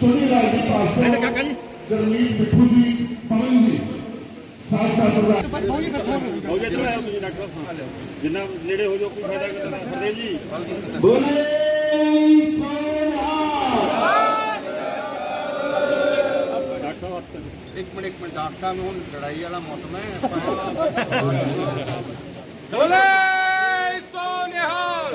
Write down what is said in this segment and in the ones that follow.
ਚੋਰੀ ਲਾਲ ਜੀ ਪਾਸੋਂ ਗਰਮੀਤ ਮਿੱਠੂ ਜੀ ਪਵਨ ਜੀ ਸਾਡਾ ਪ੍ਰਧਾਨ ਜਿੰਨਾ ਨੇੜੇ ਹੋ ਜਾਓ ਕੋਈ ਫਾਇਦਾ ਨਹੀਂ ਫਰਦੇਵ ਜੀ। ਬੋਲੇ ਸੋਨਾ ਡਾਕਟਰ ਸਾਹਿਬ ਇੱਕ ਮਿੰਟ ਇੱਕ ਮਿੰਟ ਡਾਕਟਰ ਸਾਹਿਬ ਹੁਣ ਲੜਾਈ ਵਾਲਾ ਮੌਸਮ ਹੈ। ਬੋਲੇ ਸੋ ਨਿਹਾਲ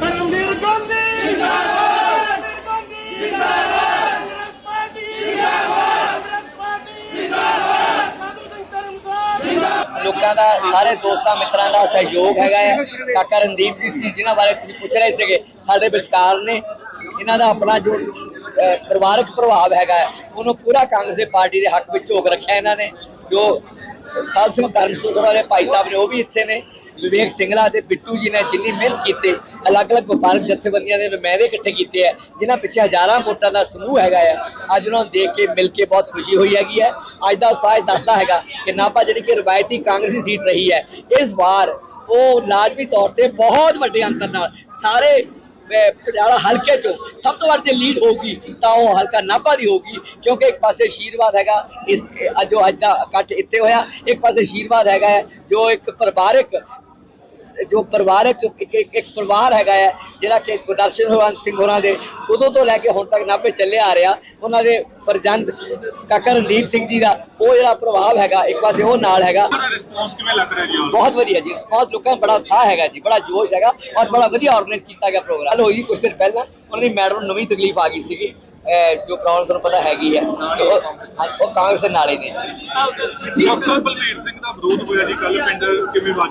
ਕਰਮਵੀਰ ਗਾਂਧੀ ਜਿੰਦਾਬਾਦ ਗਾਂਧੀ ਜਿੰਦਾਬਾਦ ਕਾਂਗਰਸ ਪਾਰਟੀ ਜਿੰਦਾਬਾਦ ਕਾਂਗਰਸ ਪਾਰਟੀ ਜਿੰਦਾਬਾਦ ਸਾਧੂ ਸਿੰਘ ਧਰਮਸਾਲ ਦਾ ਸਾਰੇ ਦੋਸਤਾਂ ਮਿੱਤਰਾਂ ਦਾ ਸਹਿਯੋਗ ਹੈਗਾ ਹੈ ਕਾਕਾ ਰਣਦੀਪ ਜੀ ਸੀ ਜਿਨ੍ਹਾਂ ਬਾਰੇ ਤੁਸੀਂ ਪੁੱਛ ਰਹੇ ਸੀਗੇ ਸਾਡੇ ਵਿਚਕਾਰ ਨੇ। ਇਹਨਾਂ ਦਾ ਆਪਣਾ ਜੋ ਪਰਿਵਾਰਕ ਪ੍ਰਭਾਵ ਹੈਗਾ ਹੈ, ਉਹਨੂੰ ਪੂਰਾ ਕਾਂਗਰਸ ਦੇ ਪਾਰਟੀ ਦੇ ਹੱਕ ਵਿੱਚ ਝੋਕ ਰੱਖਿਆ ਇਹਨਾਂ ਨੇ। ਜੋ ਸਾਧ ਸਿੰਘ ਧਰਮਸੋਤ ਵਾਲੇ ਭਾਈ ਸਾਹਿਬ ਨੇ ਉਹ ਵੀ ਇੱਥੇ ਨੇ। ਵਿਵੇਕ ਸਿੰਘਲਾ ਤੇ ਬਿੱਟੂ ਜੀ ਨੇ ਜਿੰਨੀ ਮਿਹਨਤ ਕੀਤੀ ਅਲੱਗ-ਅਲੱਗ ਵਪਾਰਕ ਜਥੇਬੰਦੀਆਂ ਦੇ ਮੈਦੇ ਇਕੱਠੇ ਕੀਤੇ ਹੈ ਜਿਨ੍ਹਾਂ ਪਿੱਛੇ ਹਜ਼ਾਰਾਂ ਵੋਟਾਂ ਦਾ ਸਮੂਹ ਹੈਗਾ ਹੈ ਅੱਜ ਉਹਨਾਂ ਨੂੰ ਦੇਖ ਕੇ ਮਿਲ ਕੇ ਬਹੁਤ ਖੁਸ਼ੀ ਹੋਈ ਹੈਗੀ ਹੈ ਅੱਜ ਦਾ ਸਾਜ ਦੱਸਦਾ ਹੈਗਾ ਕਿ ਨਾਭਾ ਜਿਹੜੀ ਕਿ ਰਵਾਇਤੀ ਕਾਂਗਰਸੀ ਸੀਟ ਰਹੀ ਹੈ ਇਸ ਵਾਰ ਉਹ ਲਾਜ਼ਮੀ ਤੌਰ ਤੇ ਬਹੁਤ ਵੱਡੇ ਅੰਤਰ ਨਾਲ ਸਾਰੇ ਪਟਿਆਲਾ ਹਲਕੇ ਚੋਂ ਸਭ ਤੋਂ ਵੱਧ ਜੇ ਲੀਡ ਹੋਊਗੀ ਤਾਂ ਉਹ ਹਲਕਾ ਨਾਭਾ ਦੀ ਹੋਊਗੀ ਕਿਉਂਕਿ ਇੱਕ ਪਾਸੇ ਆਸ਼ੀਰਵਾਦ ਹੈਗਾ ਇਸ ਇਹ ਜੋ ਅੱਜ ਦਾ ਇਕੱਠ ਇੱਥੇ ਹੋਇਆ ਇੱਕ ਪਾਸੇ ਆਸ਼ੀਰਵਾਦ ਹੈਗਾ ਹੈ, ਜੋ ਇੱਕ ਪਰਿਵਾਰਕ ਜੋ ਪਰਿਵਾਰਕ ਇੱਕ ਪਰਿਵਾਰ ਹੈਗਾ ਹੈ ਜਿਹੜਾ ਕਿ ਗੁਰਦਰਸ਼ਨ ਹਰਵੰਤ ਸਿੰਘ ਹੋਰਾਂ ਦੇ ਉਦੋਂ ਤੋਂ ਲੈ ਕੇ ਹੁਣ ਤੱਕ ਨਾਭੇ ਚੱਲਿਆ ਆ ਰਿਹਾ। ਉਹਨਾਂ ਦੇ ਫਰਜ਼ੰਦ ਕਾਕਾ ਰਣਦੀਪ ਸਿੰਘ ਜੀ ਦਾ ਉਹ ਜਿਹੜਾ ਪ੍ਰਭਾਵ ਹੈਗਾ ਇੱਕ ਪਾਸੇ ਉਹ ਨਾਲ ਹੈਗਾ। ਰਿਸਪੌਂਸ ਕਿਵੇਂ ਲੱਗ ਰਿਹਾ ਜੀ ਬਹੁਤ ਵਧੀਆ ਜੀ ਰਿਸਪਾਂਸ ਲੋਕਾਂ ਦਾ ਬੜਾ ਉਤਸ਼ਾਹ ਹੈਗਾ ਜੀ ਬੜਾ ਜੋਸ਼ ਹੈਗਾ ਔਰ ਬੜਾ ਵਧੀਆ ਆਰਗੇਨਾਈਜ਼ ਕੀਤਾ ਗਿਆ ਪ੍ਰੋਗਰਾਮ ਹੋਈ ਕੁਝ ਦਿਨ ਪਹਿਲਾਂ ਉਹਨਾਂ ਦੀ ਮੈਡਮ ਨੂੰ ਨਵੀਂ ਤਕਲੀਫ ਆ ਗਈ ਸੀਗੀ। ਜੋ ਪ੍ਰੋਬਲਮ ਤੁਹਾਨੂੰ ਪਤਾ ਹੈਗੀ ਹੈ ਉਹ ਕਾਂਗਰਸ ਦੇ ਨਾਲੇ ਨੇ। ਡਾਕਟਰ ਬਲਵੀਰ ਸਿੰਘ ਦਾ ਵਿਰੋਧ ਹੋਇਆ ਜੀ ਕੱਲ ਪਿੰਡ ਕਿਵੇਂ ਬਾਤ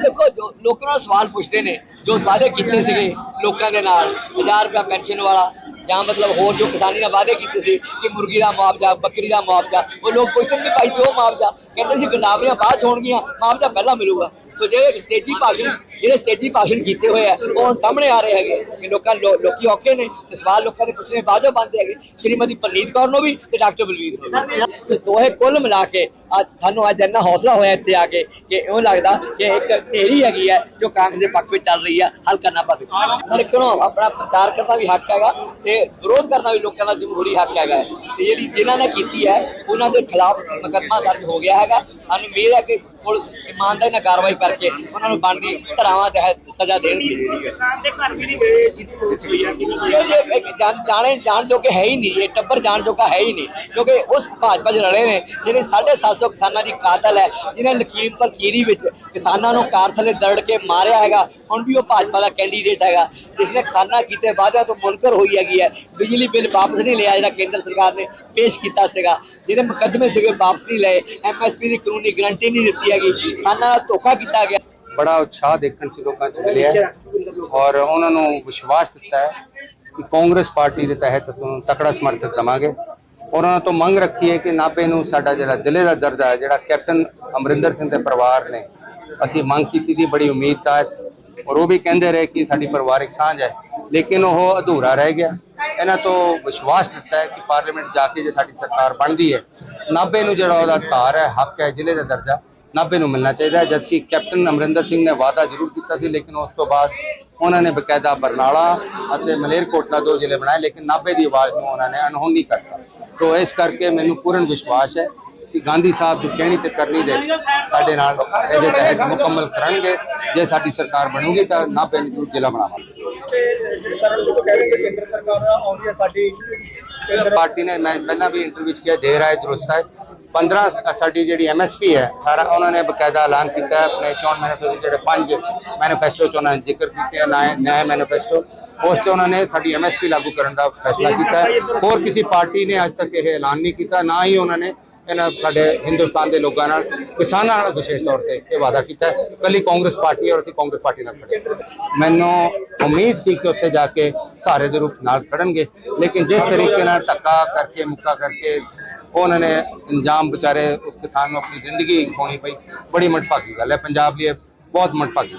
ਦੇਖੋ ਜੋ ਲੋਕਾਂ ਨੂੰ ਸਵਾਲ ਪੁੱਛਦੇ ਨੇ ਜੋ ਵਾਅਦੇ ਕੀਤੇ ਸੀਗੇ ਲੋਕਾਂ ਦੇ ਨਾਲ 1000 ਰੁਪਏ ਪੈਨਸ਼ਨ ਵਾਲਾ ਜਾਂ ਮਤਲਬ ਹੋਰ ਜੋ ਕਿਸਾਨੀ ਨਾਲ ਵਾਅਦੇ ਕੀਤੇ ਸੀ ਕਿ ਮੁਰਗੀ ਦਾ ਮੁਆਵਜ਼ਾ ਬੱਕਰੀ ਦਾ ਮੁਆਵਜ਼ਾ ਉਹ ਲੋਕ ਪੁੱਛਦੇ ਨੇ ਵੀ ਭਾਈ ਦਿਓ ਮੁਆਵਜ਼ਾ? ਕਹਿੰਦੇ ਸੀ ਗਰਦਾਵਰੀਆਂ ਬਾਅਦ ਹੋਣਗੀਆਂ ਮੁਆਵਜ਼ਾ ਪਹਿਲਾਂ ਮਿਲੂਗਾ। ਸੋ ਜਿਹੜੇ ਸਟੇਜੀ ਭਾਸ਼ਣ ਜਿਹੜੇ ਸਟੇਜੀ ਭਾਸ਼ਣ ਕੀਤੇ ਹੋਏ ਆ ਉਹ ਹੁਣ ਸਾਹਮਣੇ ਆ ਰਹੇ ਹੈਗੇ। ਕਿ ਲੋਕਾਂ ਲੋਕੀ ਔਕੇ ਨੇ ਤੇ ਸਵਾਲ ਲੋਕਾਂ ਦੇ ਪੁੱਛਣੇ ਬਾਜੋ ਬੰਦੇ ਹੈਗੇ। ਸ਼੍ਰੀਮਤੀ ਪਰਨੀਤ ਕੌਰ ਨੂੰ ਵੀ ਤੇ ਡਾਕਟਰ ਬਲਵੀਰ ਨੂੰ ਵੀ। ਸੋ ਦੋਹੇ ਕੁੱਲ ਮਿਲਾ ਕੇ ਅੱਜ ਸਾਨੂੰ ਅੱਜ ਇੰਨਾ ਹੌਸਲਾ ਹੋਇਆ ਇੱਥੇ ਆ ਕੇ ਕਿ ਇਉਂ ਲੱਗਦਾ ਕਿ ਇੱਕ ਢੇਰੀ ਹੈਗੀ ਹੈ ਜੋ ਕਾਂਗਰਸ ਦੇ ਪੱਖ ਵਿੱਚ ਚੱਲ ਰਹੀ ਹੈ ਹੱਲ ਨਾ ਪਾਵੇ। ਸਰ ਆਪਣਾ ਪ੍ਰਚਾਰ ਕਰਨਾ ਵੀ ਹੱਕ ਹੈਗਾ ਤੇ ਵਿਰੋਧ ਕਰਨਾ ਵੀ ਲੋਕਾਂ ਦਾ ਜਮਹੂਰੀ ਹੱਕ ਹੈਗਾ ਹੈ। ਤੇ ਜਿਹੜੀ ਜਿਨ੍ਹਾਂ ਨੇ ਕੀਤੀ ਹੈ, ਉਹਨਾਂ ਦੇ ਖਿਲਾਫ ਮੁਕੱਦਮਾ ਦਰਜ ਹੋ ਗਿਆ ਹੈਗਾ। ਸਾਨੂੰ ਉਮੀਦ ਹੈ ਕਿ ਪੁਲਿਸ ਇਮਾਨਦਾਰੀ ਨਾਲ ਕਾਰਵਾਈ ਕਰਕੇ ਉਹਨਾਂ ਨੂੰ ਬਣਦੀ ਧਾਰਾਵਾਂ ਤਹਿਤ ਸਜ਼ਾ ਦੇਣਗੇ ਕਿਸਾਨ ਦੇ। ਘਰ ਵੀ ਨਹੀਂ ਗਏ ਜਿੱਥੇ ਇੱਕ ਜਾਣੇ ਜਾਣ ਜੋਗੇ ਹੈ ਹੀ ਨਹੀਂ, ਇਹ ਟੱਬਰ ਜਾਣ ਜੋਗਾ ਹੈ ਹੀ ਨਹੀਂ, ਕਿਉਂਕਿ ਉਸ ਭਾਜਪਾ 'ਚ ਰਲੇ ਨੇ, ਜਿਹੜੇ 750 ਕਿਸਾਨਾਂ ਦੀ ਕਾਤਲ ਹੈ, ਜਿਹਨੇ ਲਖੀਮਪੁਰ ਕੀਰੀ ਵਿੱਚ ਕਿਸਾਨਾਂ ਨੂੰ ਕਾਰ ਥੱਲੇ ਦਰੜ ਕੇ ਮਾਰਿਆ ਹੈਗਾ, ਹੁਣ ਵੀ ਉਹ ਭਾਜਪਾ ਦਾ ਕੈਂਡੀਡੇਟ ਹੈਗਾ, ਜਿਸ ਨੇ ਕਿਸਾਨਾਂ ਕੀਤੇ ਵਾਅਦਿਆਂ ਤੋਂ ਮੁਨਕਰ ਹੋਈ ਹੈਗੀ ਹੈ, ਬਿਜਲੀ ਬਿੱਲ ਵਾਪਸ ਨਹੀਂ ਲਿਆ ਜਿਹੜਾ ਕੇਂਦਰ ਸਰਕਾਰ ਨੇ ਪੇਸ਼ ਕੀਤਾ ਸੀਗਾ ਜਿਹੜੇ ਮੁਕੱਦਮੇ ਸੀਗੇ ਵਾਪਸ ਨਹੀਂ ਲਏ ਐਮਐਸਪੀ ਦੀ ਕਾਨੂੰਨੀ ਗਰੰਟੀ ਨਹੀਂ ਦਿੱਤੀ ਹੈਗੀ, ਕਿਸਾਨਾਂ ਦਾ ਧੋਖਾ ਕੀਤਾ ਗਿਆ। ਬੜਾ ਉਤਸ਼ਾਹ ਦੇਖਣ ਚ ਲੋਕਾਂ ਚ ਮਿਲਿਆ ਔਰ ਉਹਨਾਂ ਨੂੰ ਵਿਸ਼ਵਾਸ ਦਿੱਤਾ ਹੈ ਕਿ ਕਾਂਗਰਸ ਪਾਰਟੀ ਦੇ ਤਹਿਤ ਤਕੜਾ ਸਮਰਥਨ ਦਵਾਂਗੇ। ਉਹਨਾਂ ਤੋਂ ਮੰਗ ਰੱਖੀ ਹੈ ਕਿ ਨਾਭੇ ਨੂੰ ਸਾਡਾ ਜਿਹੜਾ ਜ਼ਿਲ੍ਹੇ ਦਾ ਦਰਜਾ ਹੈ, ਜਿਹੜਾ ਕੈਪਟਨ ਅਮਰਿੰਦਰ ਸਿੰਘ ਦੇ ਪਰਿਵਾਰ ਨੇ, ਅਸੀਂ ਮੰਗ ਕੀਤੀ ਸੀ ਬੜੀ ਉਮੀਦ ਤਾਂ ਔਰ ਉਹ ਵੀ ਕਹਿੰਦੇ ਰਹੇ ਕਿ ਸਾਡੀ ਪਰਿਵਾਰਿਕ ਸਾਂਝ ਹੈ। ਲੇਕਿਨ ਉਹ ਅਧੂਰਾ ਰਹਿ ਗਿਆ। ਇਹਨਾਂ ਤੋਂ ਵਿਸ਼ਵਾਸ ਦਿੱਤਾ ਹੈ ਕਿ ਪਾਰਲੀਮੈਂਟ ਜਾ ਕੇ ਜੇ ਸਾਡੀ ਸਰਕਾਰ ਬਣਦੀ ਹੈ, ਨਾਭੇ ਨੂੰ ਜਿਹੜਾ ਉਹਦਾ ਧਾਰ ਹੈ, ਹੱਕ ਹੈ, ਜ਼ਿਲ੍ਹੇ ਦਾ ਦਰਜਾ, ਨਾਭੇ ਨੂੰ ਮਿਲਣਾ ਚਾਹੀਦਾ ਹੈ। ਜਦਕਿ ਕੈਪਟਨ ਅਮਰਿੰਦਰ ਸਿੰਘ ਨੇ ਵਾਅਦਾ ਜ਼ਰੂਰ ਕੀਤਾ ਸੀ, ਲੇਕਿਨ ਉਸ ਤੋਂ ਬਾਅਦ ਉਹਨਾਂ ਨੇ ਬਕਾਇਦਾ ਬਰਨਾਲਾ ਅਤੇ ਮਲੇਰਕੋਟਲਾ ਦੋ ਜ਼ਿਲ੍ਹੇ ਬਣਾਏ, ਲੇਕਿਨ ਨਾਭੇ ਦੀ ਆਵਾਜ਼ ਨੂੰ ਉਹਨਾਂ ਨੇ ਅਣਹੋਣੀ ਕਰਤਾ। ਤੋਂ ਇਸ ਕਰਕੇ ਮੈਨੂੰ ਪੂਰਨ ਵਿਸ਼ਵਾਸ ਹੈ ਕਿ ਗਾਂਧੀ ਸਾਹਿਬ ਦੀ ਕਹਿਣੀ ਤੇ ਕਰਨੀ ਦੇ ਸਾਡੇ ਨਾਲ ਇਹਦੇ ਤਹਿਤ ਮੁਕੰਮਲ ਕਰਨਗੇ। ਜੇ ਸਾਡੀ ਸਰਕਾਰ ਬਣੂਗੀ ਤਾਂ ਨਾਭੇ ਨੂੰ ਜ਼ਿਲ੍ਹਾ ਬਣਾਵਾਂਗੇ। ਪਾਰਟੀ ਨੇ ਮੈਂ ਪਹਿਲਾਂ ਵੀ ਇੰਟਰਵਿਊ 'ਚ ਕਿਹਾ ਦੇ ਰਹਾ ਦਰੁਸਤ ਹੈ 15 ਸਾਡੀ ਜਿਹੜੀ ਐਮਐਸਪੀ ਹੈ ਸਾਰਾ ਉਹਨਾਂ ਨੇ ਬਕਾਇਦਾ ਐਲਾਨ ਕੀਤਾ ਆਪਣੇ ਚੋਣ ਮੈਨੀਫੈਸਟੋ ਜਿਹੜੇ ਪੰਜ ਮੈਨੀਫੈਸਟੋ ਚ ਉਹਨਾਂ ਨੇ ਜ਼ਿਕਰ ਕੀਤੇ ਨਏ ਨਏ ਮੈਨੀਫੈਸਟੋ ਉਸ 'ਚ ਉਹਨਾਂ ਨੇ ਸਾਡੀ ਐਮਐਸਪੀ ਲਾਗੂ ਕਰਨ ਦਾ ਫੈਸਲਾ ਕੀਤਾ ਹੋਰ ਕਿਸੇ ਪਾਰਟੀ ਨੇ ਅੱਜ ਤੱਕ ਇਹ ਐਲਾਨ ਨਹੀਂ ਕੀਤਾ ਨਾ ਹੀ ਉਹਨਾਂ ਨੇ ਇਹਨਾਂ ਸਾਡੇ ਹਿੰਦੁਸਤਾਨ ਦੇ ਲੋਕਾਂ ਨਾਲ ਕਿਸਾਨਾਂ ਨਾਲ ਵਿਸ਼ੇਸ਼ ਤੌਰ ਤੇ ਇਹ ਵਾਅਦਾ ਕੀਤਾ ਕੱਲੀ ਕਾਂਗਰਸ ਪਾਰਟੀ ਔਰ ਅਸੀਂ ਕਾਂਗਰਸ ਪਾਰਟੀ ਨਾਲ ਖੜੇ। ਮੈਨੂੰ ਉਮੀਦ ਸੀ ਕਿ ਉੱਥੇ ਜਾ ਕੇ ਸਾਰੇ ਦੇ ਰੂਪ ਨਾਲ ਖੜਨਗੇ ਲੇਕਿਨ ਜਿਸ ਤਰੀਕੇ ਨਾਲ ਧੱਕਾ ਕਰਕੇ ਮੁੱਕਾ ਕਰਕੇ ਉਹਨਾਂ ਨੇ ਇੰਜਾਮ ਵਿਚਾਰੇ ਉਸ ਕਿਸਾਨ ਨੂੰ ਆਪਣੀ ਜ਼ਿੰਦਗੀ ਖੋਣੀ ਪਈ ਬੜੀ ਮਟਭਾਗੀ ਗੱਲ ਹੈ। ਪੰਜਾਬ ਲਈ ਬਹੁਤ ਮਟਭਾਗੀ